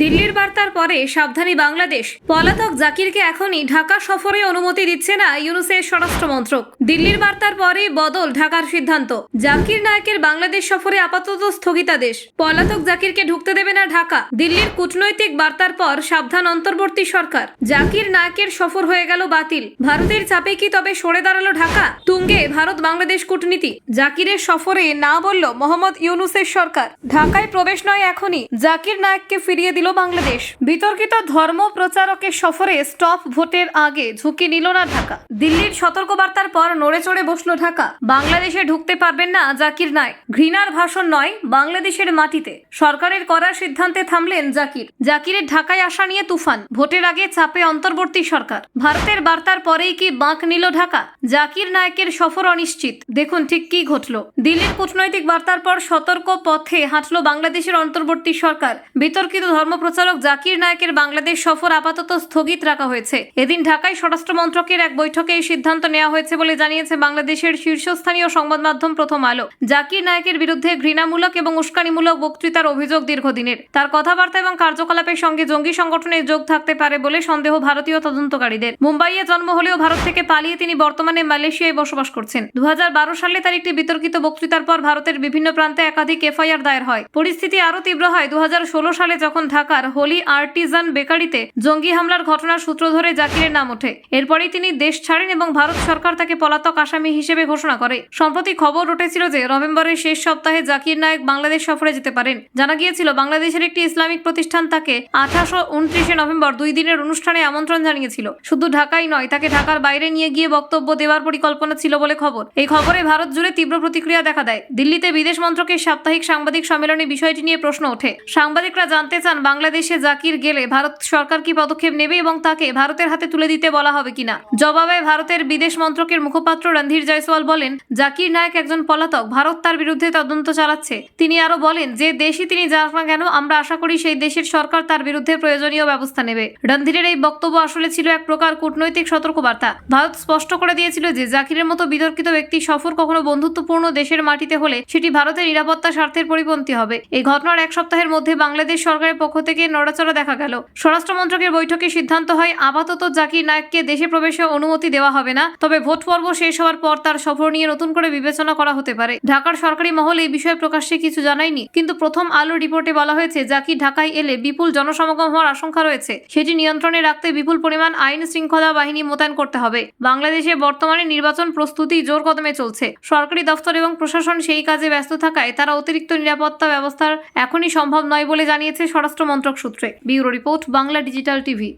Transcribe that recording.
দিল্লির বার্তার পরে, সাবধানী বাংলাদেশ। পলাতক জাকিরকে এখনই ঢাকা সফরে অনুমতি দিচ্ছে না ইউনুসের স্বরাষ্ট্র মন্ত্রক। দিল্লির বার্তার পরে বদল ঢাকার সিদ্ধান্ত। জাকির নায়কের বাংলাদেশ সফরে আপাতত স্থগিতাদেশ। পলাতক জাকিরকে ঢুকতে দেবে না ঢাকা। দিল্লির কূটনৈতিক বার্তার পর সাবধান অন্তর্বর্তী সরকার। জাকির নায়কের সফর হয়ে গেল বাতিল। ভারতের চাপে কি তবে সরে দাঁড়াল ঢাকা? তুঙ্গে ভারত বাংলাদেশ কূটনীতি। জাকিরের সফরে না বলল মোহাম্মদ ইউনুসের সরকার। ঢাকায় প্রবেশ নয় এখনই। জাকির নায়ককে ফিরিয়ে দিল বাংলাদেশ। বিতর্কিত ধর্ম প্রচারকের সফরে স্টপ ভোটের আগে ঝুঁকি নিল না ঢাকা। দিল্লির সতর্কবার্তার পর নড়ে চড়ে বসল ঢাকা। বাংলাদেশে ঢুকতে পারবেন না জাকির নায়ক। ঘৃণার ভাষণ নয়, বাংলাদেশের মাটিতে। সরকারের করার সিদ্ধান্তে থামলেন জাকির। জাকিরের ঢাকায় আসা নিয়ে তুফান। ভোটের আগে চাপে অন্তর্বর্তী সরকার। ভারতের বার্তার পরেই কি বাঁক নিল ঢাকা? জাকির নায়কের সফর অনিশ্চিত। দেখুন ঠিক কি ঘটলো। দিল্লির কূটনৈতিক বার্তার পর সতর্ক পথে হাঁটলো বাংলাদেশের অন্তর্বর্তী সরকার। বিতর্কিত ধর্মপ্রচারক জাকির নায়কের বাংলাদেশ সফর আপাতত স্থগিত রাখা হয়েছে। এদিন ঢাকায় স্বরাষ্ট্র মন্ত্রকের এক বৈঠকে এই সিদ্ধান্ত নেওয়া হয়েছে বলে জানিয়েছে বাংলাদেশের শীর্ষস্থানীয় সংবাদ মাধ্যম প্রথম আলো। জাকির নায়কের বিরুদ্ধে ঘৃণামূলক এবং উস্কানিমূলক বক্তৃতার অভিযোগ দীর্ঘদিনের। তার কথাবার্তা এবং কার্যকলাপের সঙ্গে জঙ্গি সংগঠনের যোগ থাকতে পারে বলে সন্দেহ ভারতীয় তদন্তকারীদের। মুম্বাইয়ে জন্ম হলেও ভারত থেকে পালিয়ে তিনি বর্তমানে মালয়েশিয়ায় বসবাস করছেন। দু হাজার বারো সালে তার একটি বিতর্কিত বক্তৃতার পর ভারতের বিভিন্ন প্রান্তে একাধিক এফআইআর দায়ের হয়। পরিস্থিতি আরও তীব্র হয়। দু হাজার ষোলো সালে যখন ঢাকার হোলি আর্টিজান বেকারিতে জঙ্গি হামলার ঘটনার সূত্র ধরে জাকিরের নাম ওঠে। এরপরেই তিনি দেশ ছাড়েন এবং ভারত সরকার তাকে পলাতক আসামি হিসেবে ঘোষণা করে। সম্প্রতি খবর উঠেছিল যে, নভেম্বরের শেষ সপ্তাহে জাকির নায়ক বাংলাদেশ সফরে যেতে পারেন। জানা গিয়েছিল, বাংলাদেশের একটি ইসলামিক প্রতিষ্ঠান তাকে আঠাশো উনত্রিশে নভেম্বর দুই দিনের অনুষ্ঠানে আমন্ত্রণ জানিয়েছিল। শুধু ঢাকাই নয়, তাকে ঢাকার বাইরে নিয়ে গিয়ে বক্তব্য দেওয়ার পরিকল্পনা ছিল বলে খবর। এই খবরে ভারত জুড়ে তীব্র প্রতিক্রিয়া দেখা দেয়। দিল্লিতে বিদেশ মন্ত্রকের সাপ্তাহিক সাংবাদিক সম্মেলনে বিষয়টি নিয়ে প্রশ্ন ওঠে। সাংবাদিকরা জানতে চান বাংলাদেশে জাকির গেলে ভারত সরকার কি পদক্ষেপ নেবে এবং তাকে ভারতের হাতে তুলে দিতে বলা হবে কিনা? জবাবে ভারতের বিদেশ মন্ত্রকের মুখপাত্র রণধীর জয়সওয়াল বলেন, জাকির নায়ক একজন পলাতক, ভারত তার বিরুদ্ধে তদন্ত চালাচ্ছে। তিনি আরও বলেন, যে দেশই তিনি যাক না কেন, আমরা আশা করি সেই দেশের সরকার তার বিরুদ্ধে প্রয়োজনীয় ব্যবস্থা নেবে। রণধীরের এই বক্তব্য আসলে ছিল এক প্রকার কূটনৈতিক সতর্কবার্তা। ভারত স্পষ্ট করে দিয়েছিল যে, জাকিরের মতো বিতর্কিত ব্যক্তি সফর কখনো বন্ধুত্বপূর্ণ দেশের মাটিতে হলে সেটি ভারতের নিরাপত্তা স্বার্থের পরিপন্থী হবে। এই ঘটনার এক সপ্তাহের মধ্যে বাংলাদেশ সরকারের পক্ষ থেকে নড়াচড়া দেখা গেল। স্বরাষ্ট্র মন্ত্রকের বৈঠকে সিদ্ধান্ত হয়, আপাতত জাকির নায়ককে দেশে প্রবেশে অনুমতি দেওয়া হবে না, তবে ভোট পর্ব শেষ হওয়ার পর তার সফর নিয়ে নতুন করে বিবেচনা করা হতে পারে। ঢাকার সরকারি মহল এই বিষয়ে প্রকাশ্যে কিছু জানায়নি, কিন্তু প্রথম আলো রিপোর্টে বলা হয়েছে, জাকির ঢাকায় এলে বিপুল জনসমাগম হওয়ার আশঙ্কা রয়েছে। সেটি নিয়ন্ত্রণে রাখতে বিপুল পরিমাণ আইন শৃঙ্খলা বাহিনী মোতায়েন করতে হবে। বাংলাদেশে বর্তমানে নির্বাচন প্রস্তুতি জোর কদমে চলছে। সরকারি দফতর এবং প্রশাসন সেই কাজে ব্যস্ত থাকায় তারা অতিরিক্ত নিরাপত্তা ব্যবস্থার এখনই সম্ভব নয় বলে জানিয়েছে স্বরাষ্ট্র মন্ত্রক সূত্রে bureau report Bangla digital TV.